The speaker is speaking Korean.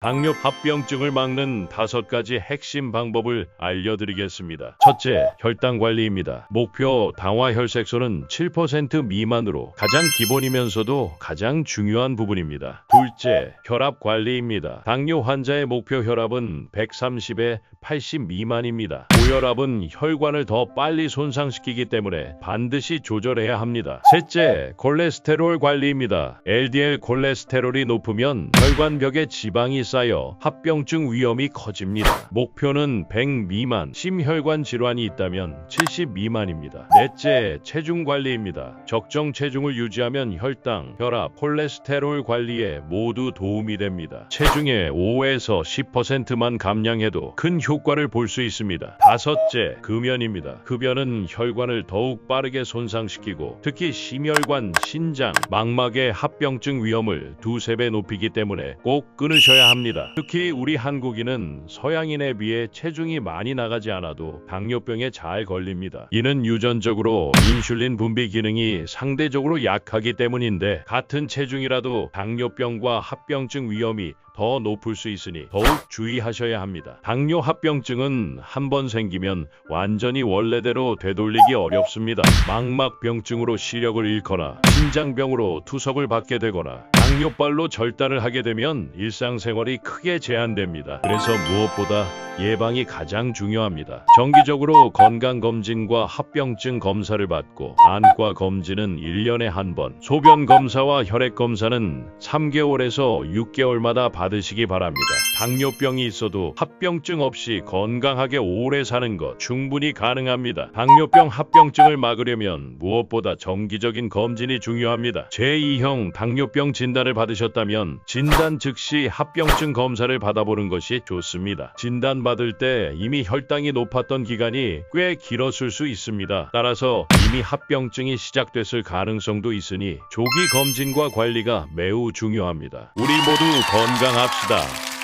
당뇨 합병증을 막는 다섯 가지 핵심 방법을 알려드리겠습니다. 첫째, 혈당 관리입니다. 목표 당화 혈색소는 7% 미만으로 가장 기본이면서도 가장 중요한 부분입니다. 둘째, 혈압 관리입니다. 당뇨 환자의 목표 혈압은 130에 80 미만입니다. 고혈압은 혈관을 더 빨리 손상시키기 때문에 반드시 조절해야 합니다. 셋째, 콜레스테롤 관리입니다. LDL 콜레스테롤이 높으면 혈관벽에 지방이 쌓여 합병증 위험이 커집니다. 목표는 100 미만, 심혈관 질환이 있다면 70 미만입니다. 넷째, 체중 관리입니다. 적정 체중을 유지하면 혈당, 혈압, 콜레스테롤 관리에 모두 도움이 됩니다. 체중의 5에서 10%만 감량해도 큰 효과를 볼 수 있습니다. 다섯째, 금연입니다. 흡연은 혈관을 더욱 빠르게 손상시키고 특히 심혈관, 신장, 망막의 합병증 위험을 두세 배 높이기 때문에 꼭 끊으셔야 합니다. 특히 우리 한국인은 서양인에 비해 체중이 많이 나가지 않아도 당뇨병에 잘 걸립니다. 이는 유전적으로 인슐린 분비 기능이 상대적으로 약하기 때문인데 같은 체중이라도 당뇨병과 합병증 위험이 더 높을 수 있으니 더욱 주의하셔야 합니다. 당뇨 합병증은 한 번 생기면 완전히 원래대로 되돌리기 어렵습니다. 망막병증으로 시력을 잃거나 심장병으로 투석을 받게 되거나 당뇨발로 절단을 하게 되면 일상생활이 크게 제한됩니다. 그래서 무엇보다 예방이 가장 중요합니다. 정기적으로 건강검진과 합병증 검사를 받고 안과 검진은 1년에 한 번, 소변 검사와 혈액 검사는 3개월에서 6개월마다 받으시기 바랍니다. 당뇨병이 있어도 합병증 없이 건강하게 오래 사는 것 충분히 가능합니다. 당뇨병 합병증을 막으려면 무엇보다 정기적인 검진이 중요합니다. 제2형 당뇨병 진단을 받으셨다면 진단 즉시 합병증 검사를 받아보는 것이 좋습니다. 진단 받을 때 이미 혈당이 높았던 기간이 꽤 길었을 수 있습니다. 따라서 이미 합병증이 시작됐을 가능성도 있으니 조기 검진과 관리가 매우 중요합니다. 우리 모두 건강합시다.